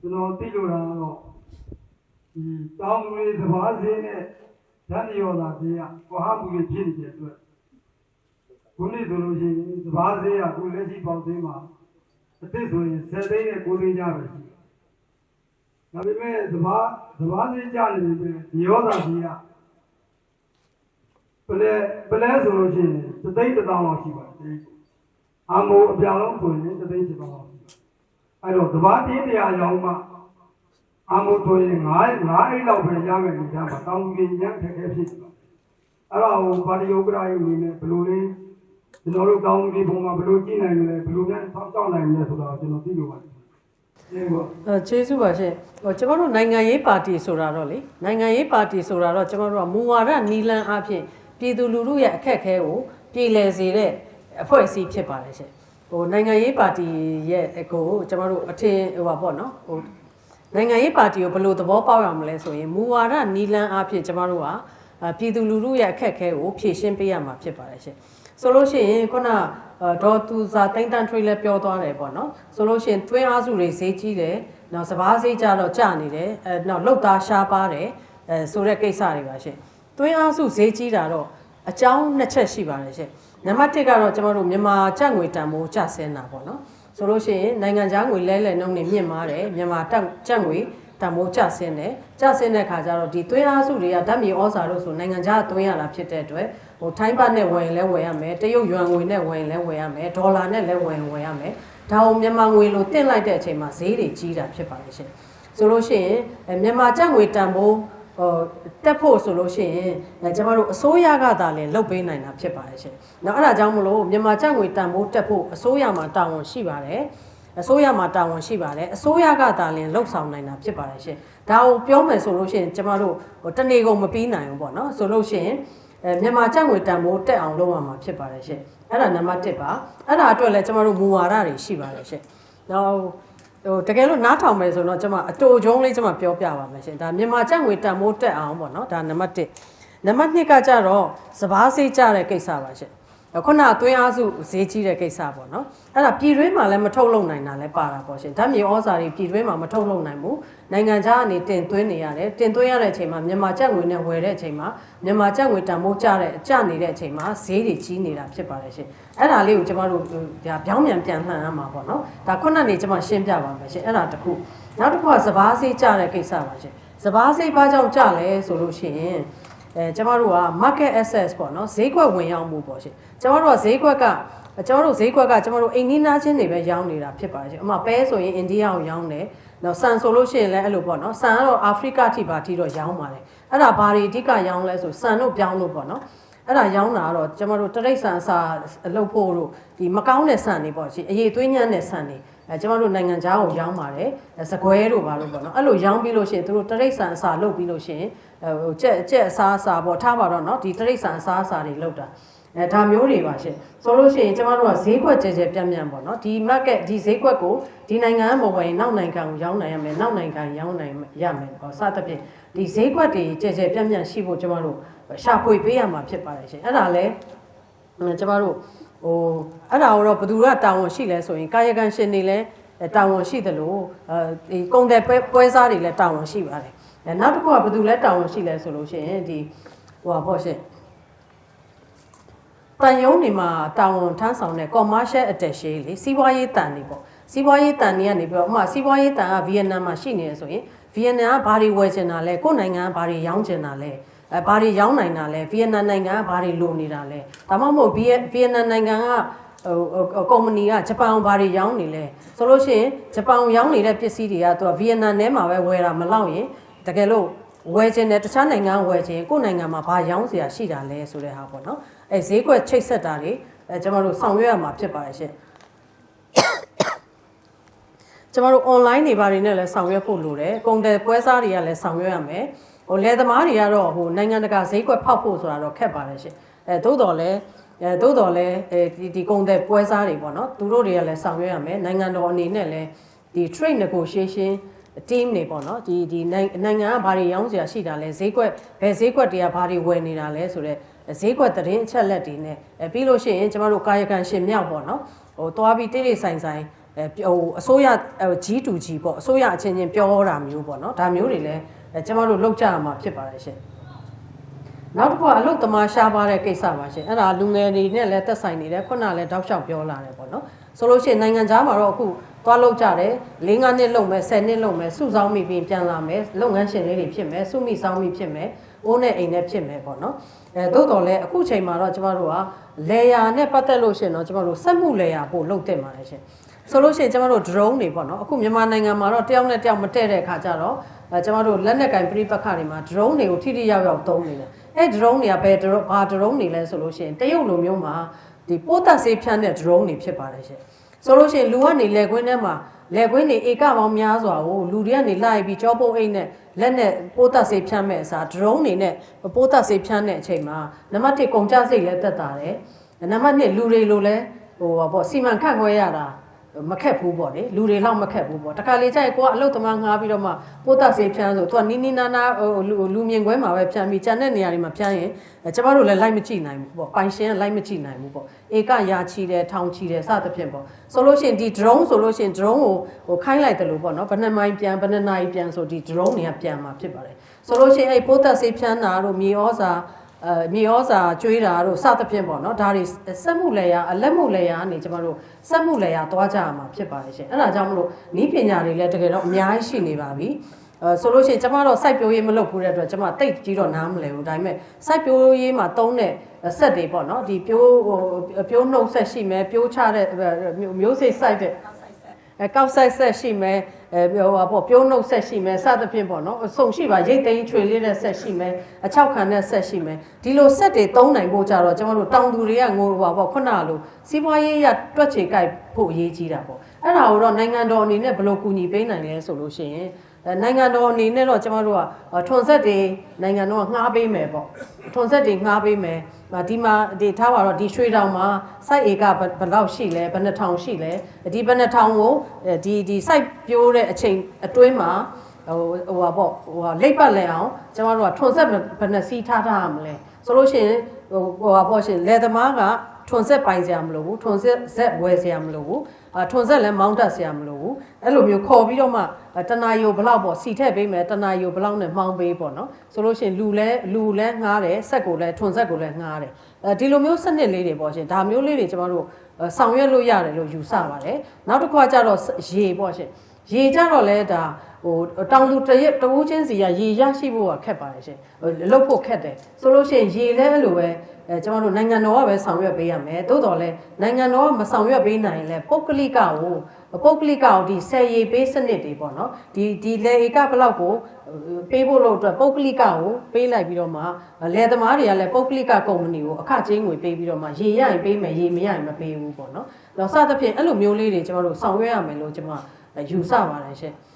ကျွန်တော်သိလို့တာတော့ဒီတောင်းလေးသဘာစင်းနဲ့ဓာတ်ရောသာကြီးကဝဟမှုတွေဖြစ်နေတဲ့အတွက်ခုနေ့ဆိုလို့ရှိရင်သဘာစင်းကကိုလက်ရှိပေါက်သေးမှာအစ်စ်ဆိုရင်7သိန်းနဲ့9သိန်းကြပဲရှိတယ်။ဒါပေမဲ့သဘာသဘာစင်းကြနေပြီပဲရောသာကြီးကပလဲပလဲဆိုလို့ရှိရင်သသိန်းတစ်တောင်းလောက်ရှိပါတယ်။အာမိုးအပြောင်းလုံးဆိုရင်သသိန်းတစ်တောင်းလောက်ရှိပါတယ်။ အဲ့တော့သဘာတင်းတရားရောင်းမှအာမိုးဆိုရင်9 9အိတ်လောက်ပဲရမယ်ဒီသားမှာတောင်းကြီးရမ်းထက်ခဲဖြစ်တယ်။အဲ့တော့ဟိုပါတီယုတ်ကရာရေးအနေနဲ့ဘယ်လိုလဲကျွန်တော်တို့တောင်းကြီးပုံမှာဘယ်လိုကြည့်နိုင်လဲဘယ်လိုများစောင့်ရှောက်နိုင်လဲဆိုတော့ကျွန်တော်သိလို့ပါတယ်။ဒီကောအဲကျေးဇူးပါရှင်ဟိုကျွန်တော်တို့နိုင်ငံရေးပါတီဆိုတာတော့လေနိုင်ငံရေးပါတီဆိုတာတော့ကျွန်တော်တို့ကမူဝါဒနီလန်အဖြစ်ပြည်သူလူထုရဲ့အခက်အခဲကိုပြည်လည်စေတဲ့အဖွဲ့အစည်းဖြစ်ပါတယ်ရှင် ဟိုနိုင်ငံရေးပါတီရဲ့အကိုကျွန်တော်တို့အထင်ဟိုပါပေါ့နော်ဟိုနိုင်ငံရေးပါတီကိုဘယ်လိုသဘောပေါက်ရမလဲဆိုရင်မူဝါဒနီလန်အဖြစ်ကျွန်တော်တို့ကအာပြည်သူလူထုရဲ့အခက်အခဲကိုဖြေရှင်းပေးရမှာဖြစ်ပါတယ်ရှင်ဆိုလို့ရှိရင်ခုနအာဒေါ်သူစာတိမ့်တန်ထရီလည်းပြောသွားတယ်ပေါ့နော်ဆိုလို့ရှိရင်တွင်းအားစုတွေဈေးကြီးတယ်နောက်စပားဈေးကြတော့ကျနေတယ်အဲနောက်လောက်သားရှားပါတယ်အဲဆိုတဲ့ကိစ္စတွေပါရှင်တွင်းအားစုဈေးကြီးတာတော့အကြောင်းနှစ်ချက်ရှိပါတယ်ရှင် နံပါတ်1ကတော့ကျွန်တော်တို့မြန်မာကျပ်ငွေတန်ဖိုးကျဆင်းတာပေါ့နော်ဆိုလို့ရှိရင်နိုင်ငံခြားငွေလဲလှယ်နှုန်းတွေမြင့်မားတယ်မြန်မာတက်ကျပ်ငွေတန်ဖိုးကျဆင်းတယ်ကျဆင်းတဲ့ခါကျတော့ဒီသွင်းအားစုတွေကဓာတ်မြေဩဇာတို့ဆိုနိုင်ငံခြားသွင်းရတာဖြစ်တဲ့အတွက်ဟိုထိုင်းဘတ်နဲ့ဝယ်ရင်လည်းဝယ်ရမယ်တရုတ်ယွမ်ငွေနဲ့ဝယ်ရင်လည်းဝယ်ရမယ်ဒေါ်လာနဲ့လည်းဝယ်ရင်ဝယ်ရမယ်ဒါအောင်မြန်မာငွေလိုတင့်လိုက်တဲ့အချိန်မှာဈေးတွေကြီးတာဖြစ်ပါတယ်ရှင်ဆိုလို့ရှိရင်အဲမြန်မာကျပ်ငွေတန်ဖိုး ဟိုတက်ဖို့ဆိုလို့ရှိရင်အဲကျွန်တော်တို့အစိုးရကသာလည်းလုပ်ပေးနိုင်တာဖြစ်ပါတယ်ရှင်။နောက်အဲ့ဒါကြောင့်မလို့မြန်မာကျပ်ငွေတန်ဖိုးတက်ဖို့အစိုးရမှာတာဝန်ရှိပါတယ်။အစိုးရမှာတာဝန်ရှိပါတယ်အစိုးရကသာလင်လှုပ်ဆောင်နိုင်တာဖြစ်ပါတယ်ရှင်ဒါကိုပြောမယ်ဆိုလို့ရှိရင်ကျမတို့ဟိုတနေကုန်မပြီးနိုင်ဘူးပေါ့နော်ဆိုလို့ရှိရင်အဲမြန်မာကျပ်ငွေတန်ဖိုးတက်အောင်လုပ်ရမှာဖြစ်ပါတယ်ရှင်အဲ့ဒါနံပါတ်1ပါအဲ့ဒါအတွက်လည်းကျမတို့မူဝါဒတွေရှိပါတယ်ရှင်နောက် ဟိုတကယ်လို့နားထောင်မယ်ဆိုတော့ကျွန်မအတူကျုံးလေးကျွန်မပြောပြပါမယ်ရှင်ဒါမြန်မာကျပ်ငွေတန်ဖိုးတက်အောင်ပေါ့နော်ဒါနံပါတ်1နံပါတ်2ကကြတော့စပားစေးကြတဲ့ကိစ္စပါရှင် ခုနအသွင်းအားစုဈေးကြီးတဲ့ကိစ္စပေါ့နော်အဲ့ဒါပြည်တွင်းမှာလည်းမထုတ်လုပ်နိုင်တာလည်းပါတာပေါ့ရှင်ဓာတ်မြေဩဇာတွေပြည်တွင်းမှာမထုတ်လုပ်နိုင်ဘူးနိုင်ငံခြားကနေတင်သွင်းနေရတယ်တင်သွင်းရတဲ့အချိန်မှာမြန်မာကျပ်ငွေနဲ့ဝယ်တဲ့အချိန်မှာမြန်မာကျပ်ငွေတန်ဖိုးကျတဲ့ကျနေတဲ့အချိန်မှာဈေးတွေကြီးနေတာဖြစ်ပါတယ်ရှင်အဲ့ဒါလေးကိုကျမတို့ဒါပြောင်းပြန်ပြန်လှန်ရမှာပေါ့နော်ဒါခုနနေကျမရှင်းပြပါမယ်ရှင်အဲ့ဒါတခုနောက်တစ်ခုကစပားဈေးကျတဲ့ကိစ္စပါရှင်စပားဈေးဘာကြောင့်ကျလဲဆိုလို့ရှိရင် အဲကျမတို့က market access ပေါ့နော်ဈေးကွက်ဝင်ရောက်မှုပေါ့ရှင်ကျမတို့ကဈေးကွက်ကကျွန်တော်တို့ဈေးကွက်ကကျွန်တော်တို့အိမ်နီးနားချင်းတွေပဲရောင်းနေတာဖြစ်ပါတယ်ရှင်အမပဲဆိုရင်အိန္ဒိယကိုရောင်းတယ်နော်ဆန်ဆိုလို့ရှိရင်လည်းအဲ့လိုပေါ့နော်ဆန်ကတော့အာဖရိကထိပါထိတော့ရောင်းပါတယ်အဲ့ဒါဘာတွေအဓိကရောင်းလဲဆိုဆန်တို့ပြောင်းလို့ပေါ့နော်အဲ့ဒါရောင်းတာကတော့ကျွန်တော်တို့တရိတ်ဆန်အစာအလုပ်ဖို့တို့ဒီမကောင်းတဲ့ဆန်တွေပေါ့ရှင်အရေးသွေးညံ့တဲ့ဆန်တွေအဲကျွန်တော်တို့နိုင်ငံခြားကိုရောင်းပါတယ်စကွဲတို့ပါလို့ပေါ့နော်အဲ့လိုရောင်းပြီးလို့ရှိရင်တို့တရိတ်ဆန်အစာလုပ်ပြီးလို့ရှိရင် ဟိုကြက်ကြက်အစားအစာပေါ့ထားပါတော့နော်ဒီတရိတ်ဆန်အစားအစာတွေလုပ်တာအဲဒါမျိုးတွေပါရှင်ဆိုလို့ရှိရင်ကျမတို့ကဈေးကွက်ကြဲကြဲပြန့်ပြန့်ပေါ့နော်ဒီ market ဒီဈေးကွက်ကိုဒီနိုင်ငံမဝင်ရင်နောက်နိုင်ငံကိုရောင်းနိုင်ရမယ်နောက်နိုင်ငံရောင်းနိုင်ရမယ်ပေါ့စသဖြင့်ဒီဈေးကွက်တွေကြဲကြဲပြန့်ပြန့်ရှိဖို့ကျမတို့ရှာဖွေပေးရမှာဖြစ်ပါတယ်ရှင်အဲ့ဒါလည်းကျမတို့ဟိုအဲ့ဒါတော့ဘယ်သူကတာဝန်ရှိလဲဆိုရင်ကာယကံရှင်တွေလည်းတာဝန်ရှိတယ်လို့အဲဒီကုန်တယ်ပွဲပွဲစားတွေလည်းတာဝန်ရှိပါတယ် အဲနောက်တစ်ခုကဘယ်သူလဲတာဝန်ရှိလဲဆိုလို့ရှိရင်ဒီဟိုပါပေါ့ရှင်တန်ယုံနေမှာတာဝန်ထမ်းဆောင်တဲ့ commercial attaché လေစီးပွားရေးတန်တွေပေါ့စီးပွားရေးတန်တွေကနေပြီးတော့ဥမာစီးပွားရေးတန်ကဗီယက်နမ်မှာရှိနေရဆိုရင်ဗီယက်နမ်ကဘာတွေဝယ်ချင်တာလဲကိုယ်နိုင်ငံကဘာတွေရောင်းချင်တာလဲအဲဘာတွေရောင်းနိုင်တာလဲဗီယက်နမ်နိုင်ငံကဘာတွေလိုနေတာလဲဒါမှမဟုတ်ဗီယက်ဗီယက်နမ်နိုင်ငံကဟိုကုမ္ပဏီကဂျပန်ဘာတွေရောင်းနေလဲဆိုလို့ရှိရင်ဂျပန်ရောင်းနေတဲ့ပစ္စည်းတွေကသူကဗီယက်နမ်ထဲမှာပဲဝယ်တာမလောက်ရင် တကယ်လို့ဝယ်ခြင်းနဲ့တခြားနိုင်ငံဝယ်ခြင်းကိုယ့်နိုင်ငံမှာဘာရောင်းစရာရှိတာလဲဆိုတဲ့ဟာပေါ့နော်အဲဈေးကွက်ချိတ်ဆက်တာတွေအဲကျွန်တော်တို့ဆောင်ရွက်ရမှာဖြစ်ပါတယ်ရှင်ကျွန်တော်တို့ online တွေဘာတွေနဲ့လဲဆောင်ရွက်ဖို့လိုတယ်ကုန်တယ်ပွဲစားတွေကလည်းဆောင်ရွက်ရမယ်ဟိုလယ်သမားတွေကတော့ဟိုနိုင်ငံတကာဈေးကွက်ဖောက်ဖို့ဆိုတာတော့ခက်ပါတယ်ရှင်အဲသို့တော်လည်းအဲသို့တော်လည်းအဲဒီဒီကုန်တဲ့ပွဲစားတွေပေါ့နော်သူတို့တွေကလည်းဆောင်ရွက်ရမယ်နိုင်ငံတော်အနေနဲ့လည်းဒီ trade negotiation team တွေပေါ့နော်ဒီဒီနိုင်ငံကဘာတွေရောင်းစရာရှိတာလဲဈေးကွက်ဘယ်ဈေးကွက်တွေကဘာတွေဝယ်နေတာလဲဆိုတော့ဈေးကွက်သတင်းအချက်လက်တွေနဲ့အဲပြီးလို့ရှိရင်ကျမတို့ကာယကံရှင်မြောက်ပေါ့နော်ဟိုသွားပြီးတိတိဆိုင်ဆိုင်အဲဟိုအစိုးရဟို G2G ပေါ့အစိုးရအချင်းချင်းပြောတာမျိုးပေါ့နော်ဒါမျိုးတွေလည်းအဲကျမတို့လောက်ကြရမှာဖြစ်ပါတယ်ရှင် နောက်တစ်ခုကအလုတ်သမားရှားပါတဲ့ကိစ္စပါရှင်အဲ့ဒါလူငယ်တွေနဲ့လည်းသက်ဆိုင်နေတယ်ခုနကလည်းတောက်လျှောက်ပြောလာတယ်ပေါ့နော်ဆိုလို့ရှိရင်နိုင်ငံသားမှာတော့အခုသွားလောက်ကြတယ်၄၅နှစ်လုံမယ်10နှစ်လုံမယ်စုဆောင်းမိပြီးပြန်လာမယ်လုပ်ငန်းရှင်လေးတွေဖြစ်မယ်စုမိဆောင်းမိဖြစ်မယ်အိုးနဲ့အိမ်နဲ့ဖြစ်မယ်ပေါ့နော်အဲသို့တော်လည်းအခုချိန်မှာတော့ကျမတို့ကလေယာနဲ့ပတ်သက်လို့ရှိရင်တော့ကျမတို့စက်မှုလေယာပို့လုပ်တင်ပါတယ်ရှင်ဆိုလို့ရှိရင်ကျမတို့ drone တွေပေါ့နော်အခုမြန်မာနိုင်ငံမှာတော့တယောက်နဲ့တယောက်မတည့်တဲ့အခါကျတော့အဲကျမတို့လက်နက်ကင်ပြိပက္ခတွေမှာ drone တွေကိုထိထိရောက်ရောက်သုံးနေတယ် အဲ drone တွေကဘယ် drone ဘာ drone တွေလဲဆိုလို့ရှိရင်တရုတ်လိုမျိုးမှာဒီပိုးသက်ဆေးဖြန်းတဲ့ drone တွေဖြစ်ပါတယ်ရှင်ဆိုလို့ရှိရင်လူကနေလေခွင်းထဲမှာလေခွင်းတွေဧကပေါင်းများစွာကိုလူတွေကနေလိုက်ပြီးကြောပုံအိတ်နဲ့လက်နဲ့ပိုးသက်ဆေးဖြန်းမဲ့အစား drone တွေနဲ့ပိုးသက်ဆေးဖြန်းတဲ့အချိန်မှာနံပါတ်1ကုန်ကြစိတ်လည်းတက်တာတယ်နံပါတ်2လူတွေလိုလဲဟိုပါပေါ့စီမံခန့်ခွဲရတာ မခက်ဘူးပေါ့လေလူတွေလောက်မခက်ဘူးပေါ့တခါလေကျရင်ကိုကအလုတ်သမားငှားပြီးတော့မှပိုးသက်စေးဖြန်းဆိုသူကနီးနီးနားနားဟိုလူလူမြင်ကွဲမှာပဲဖြန်းပြီးကြံတဲ့နေရာတွေမှာဖြန်းရင်အဲကျမတို့လည်းလိုက်မကြည့်နိုင်ဘူးပေါ့ပိုင်ရှင်ကလိုက်မကြည့်နိုင်ဘူးပေါ့ဧကရာချီတယ်ထောင်ချီတယ်စသဖြင့်ပေါ့ဆိုလို့ရှိရင်ဒီ drone ဆိုလို့ရှိရင် drone ကိုဟိုခိုင်းလိုက်တယ်လို့ပေါ့နော်ဘယ်နှမိုင်ပြန်ဘယ်နှနာရီပြန်ဆိုဒီ drone တွေကပြန်มาဖြစ်ပါတယ်ဆိုလို့ရှိရင်အဲ့ပိုးသက်စေးဖြန်းတာတို့မြေဩဇာ အဲမြေဩဇာကျွေးတာတို့စသဖြင့်ပေါ့နော်ဒါတွေစက်မှုလေယာအလက်မှုလေယာကနေကျမတို့စက်မှုလေယာသွားကြရမှာဖြစ်ပါတယ်ရှင်အဲ့ဒါကြောင့်မလို့ဤပညာတွေလည်းတကယ်တော့အများကြီးရှိနေပါပြီအဲဆိုလို့ရှိရင်ကျမတော့စိုက်ပျိုးရေးမလုပ်ဘူးတဲ့အတွက်ကျမတိတ်ကြီးတော့နားမလဲဘူးဒါပေမဲ့စိုက်ပျိုးရေးမှာသုံးတဲ့ဆက်တွေပေါ့နော်ဒီပြိုးဟိုပြိုးနှုတ်ဆက်ရှိမယ်ပြိုးချတဲ့မျိုးစိတ်စိုက်တဲ့ အဲကောက်ဆက်ဆက်ရှိမယ်အဲပြောပါပေါ့ပြုံးနှုတ်ဆက်ရှိမယ်စသဖြင့်ပေါ့နော်အစုံရှိပါရိတ်သိမ်းချွေလေးတဲ့ဆက်ရှိမယ်အချောက်ခံတဲ့ဆက်ရှိမယ်ဒီလိုဆက်တွေသုံးနိုင်ဖို့ကြတော့ကျွန်တော်တို့တောင်သူတွေကငိုပါပေါ့ခုနကလိုစီးပွားရေးရတွက်ချေကြိုက်ဖို့အရေးကြီးတာပေါ့အဲ့ဒါကိုတော့နိုင်ငံတော်အနေနဲ့ဘယ်လိုကူညီပေးနိုင်လဲဆိုလို့ရှိရင်အဲ နိုင်ငံတော်အနေနဲ့တော့ကျွန်တော်တို့ကထွန်ဆက်တွေနိုင်ငံတော်ကငှားပေးမယ်ပေါ့ထွန်ဆက်တွေငှားပေးမယ်ဒီမှာဒီထားပါတော့ဒီရွှေတောင်မှာစိုက်ဧကဘယ်ဘယ်လောက်ရှိလဲဘယ်နှထောင်ရှိလဲဒီဘယ်နှထောင်ကိုဒီဒီစိုက်ပြိုးတဲ့အချိန်အတွင်းမှာဟိုဟိုပါပေါ့ဟိုလိပ်ပတ်လဲအောင်ကျွန်တော်တို့ကထွန်ဆက်ဘယ်နှစီးထားထားရမလဲဆိုလို့ရှိရင်ဟိုဟိုပါပေါ့ရှင်လယ်သမားကထွန်ဆက်ပိုင်စရာမလိုဘူးထွန်ဆက်ဇက်ဝယ်စရာမလိုဘူးအာ ထွန်ဆက်လည်းမောင်းတက်စရာမလိုဘူးအဲ့လိုမျိုးခေါ်ပြီးတော့မှတနာယိုဘလောက်ပေါ့စီထက်ပေးမယ်တနာယိုဘလောက်နဲ့မှောင်းပေးပေါ့နော်ဆိုလို့ရှိရင်လူလဲလူလဲငှားတယ်ဆက်ကိုလဲထွန်ဆက်ကိုလဲငှားတယ်အဲဒီလိုမျိုးစနစ်လေးတွေပေါ့ရှင်ဒါမျိုးလေးတွေကျမတို့ဆောင်ရွက်လို့ရတယ်လို့ယူဆပါတယ်နောက်တစ်ခါကျတော့ရေပေါ့ရှင် ရေကြတော့လဲဒါဟိုတောင်သူတရက်တဝူးချင်းစီကရေရရှိဖို့ကခက်ပါတယ်ရှင်လုတ်ဖို့ခက်တယ်ဆိုလို့ရှိရင်ရေလဲအဲ့လိုပဲအဲကျမတို့နိုင်ငံတော်ကပဲဆောင်ရွက်ပေးရမယ်တိုးတော်လဲနိုင်ငံတော်ကမဆောင်ရွက်ပေးနိုင်လဲပုဂ္ဂလိကကိုပုဂ္ဂလိကကိုဒီဆယ်ရေပေးစနစ်တွေပေါ့နော်ဒီဒီလေဧကဘလောက်ကိုပေးဖို့လို့အတွက်ပုဂ္ဂလိကကိုပေးလိုက်ပြီးတော့မှလယ်သမားတွေကလည်းပုဂ္ဂလိကကုမ္ပဏီကိုအခကျင်းငွေပေးပြီးတော့မှရေရရင်ပေးမယ်ရေမရရင်မပေးဘူးပေါ့နော်။တော့စသဖြင့်အဲ့လိုမျိုးလေးတွေကျမတို့ဆောင်ရွက်ရမယ်လို့ကျမ ယူဆပါတယ်ရှင်။